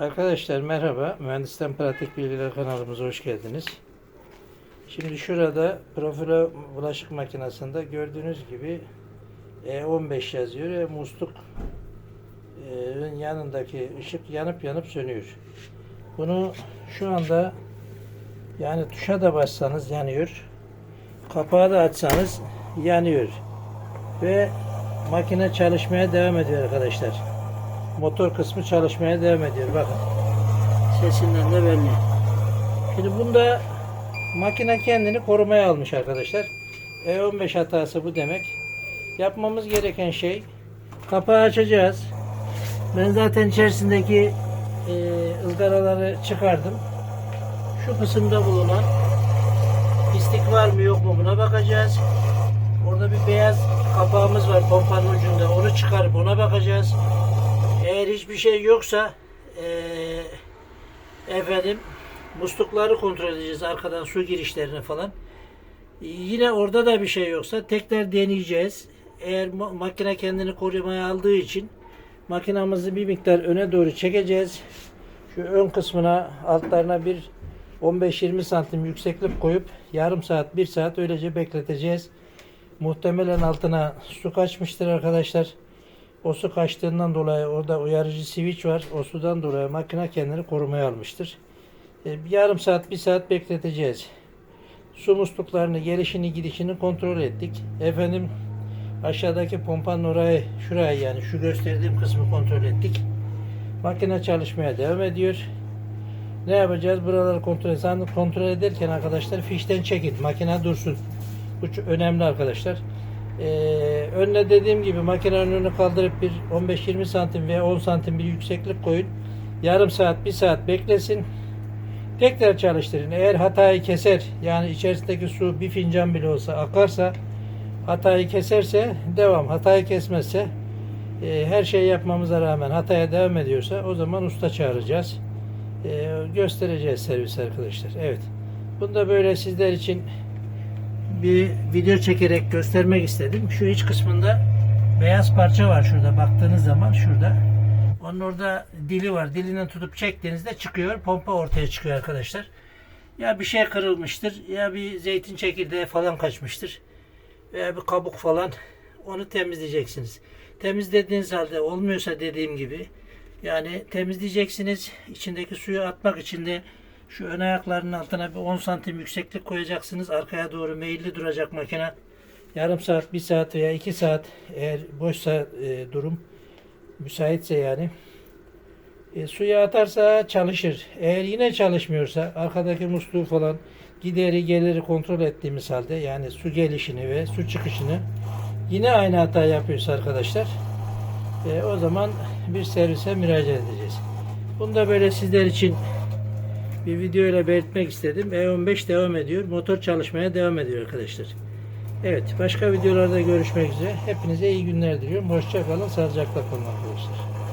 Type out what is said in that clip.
Arkadaşlar merhaba. Mühendisten Pratik Bilgiler kanalımıza hoş geldiniz. Şimdi şurada Profilo bulaşık makinesinde gördüğünüz gibi E15 yazıyor ve musluk e, yanındaki ışık yanıp yanıp sönüyor. Bunu şu anda yani tuşa da bassanız yanıyor. Kapağı da açsanız yanıyor. Ve makine çalışmaya devam ediyor arkadaşlar motor kısmı çalışmaya devam ediyor. Bakın. Sesinden de belli. Şimdi bunda makine kendini korumaya almış arkadaşlar. E15 hatası bu demek. Yapmamız gereken şey kapağı açacağız. Ben zaten içerisindeki e, ızgaraları çıkardım. Şu kısımda bulunan pislik var mı yok mu buna bakacağız. Orada bir beyaz kapağımız var pompanın ucunda. Onu çıkarıp ona bakacağız. Eğer hiçbir şey yoksa eee, efendim muslukları kontrol edeceğiz arkadan su girişlerini falan. Yine orada da bir şey yoksa tekrar deneyeceğiz. Eğer ma- makine kendini korumaya aldığı için makinamızı bir miktar öne doğru çekeceğiz. Şu ön kısmına altlarına bir 15-20 santim yükseklik koyup yarım saat, bir saat öylece bekleteceğiz. Muhtemelen altına su kaçmıştır arkadaşlar. O su kaçtığından dolayı orada uyarıcı switch var. O sudan dolayı makine kendini korumaya almıştır. E, yarım saat, bir saat bekleteceğiz. Su musluklarını gelişini gidişini kontrol ettik. Efendim aşağıdaki pompanın orayı, şurayı yani şu gösterdiğim kısmı kontrol ettik. Makine çalışmaya devam ediyor. Ne yapacağız? Buraları kontrol edeceğiz. Kontrol ederken arkadaşlar fişten çekin. Makine dursun. Bu çok önemli arkadaşlar. Ee, önüne dediğim gibi makinenin önünü kaldırıp bir 15-20 santim veya 10 santim bir yükseklik koyun. Yarım saat, bir saat beklesin. Tekrar çalıştırın. Eğer hatayı keser, yani içerisindeki su bir fincan bile olsa akarsa, hatayı keserse devam. Hatayı kesmezse, e, her şeyi yapmamıza rağmen hataya devam ediyorsa o zaman usta çağıracağız. E, göstereceğiz servis arkadaşlar. Evet. Bunu da böyle sizler için bir video çekerek göstermek istedim. Şu iç kısmında beyaz parça var şurada baktığınız zaman şurada. Onun orada dili var. Dilinden tutup çektiğinizde çıkıyor. Pompa ortaya çıkıyor arkadaşlar. Ya bir şey kırılmıştır ya bir zeytin çekirdeği falan kaçmıştır. Veya bir kabuk falan onu temizleyeceksiniz. Temizlediğiniz halde olmuyorsa dediğim gibi yani temizleyeceksiniz. İçindeki suyu atmak için de şu ön ayaklarının altına bir 10 santim yükseklik koyacaksınız. Arkaya doğru meyilli duracak makine. Yarım saat, bir saat veya iki saat eğer boşsa e, durum müsaitse yani e, suya atarsa çalışır. Eğer yine çalışmıyorsa arkadaki musluğu falan gideri geliri kontrol ettiğimiz halde yani su gelişini ve su çıkışını yine aynı hata yapıyorsa arkadaşlar e, o zaman bir servise müracaat edeceğiz. Bunu da böyle sizler için bir video ile belirtmek istedim. E15 devam ediyor. Motor çalışmaya devam ediyor arkadaşlar. Evet başka videolarda görüşmek üzere. Hepinize iyi günler diliyorum. Hoşça kalın. Sağlıcakla kalın arkadaşlar.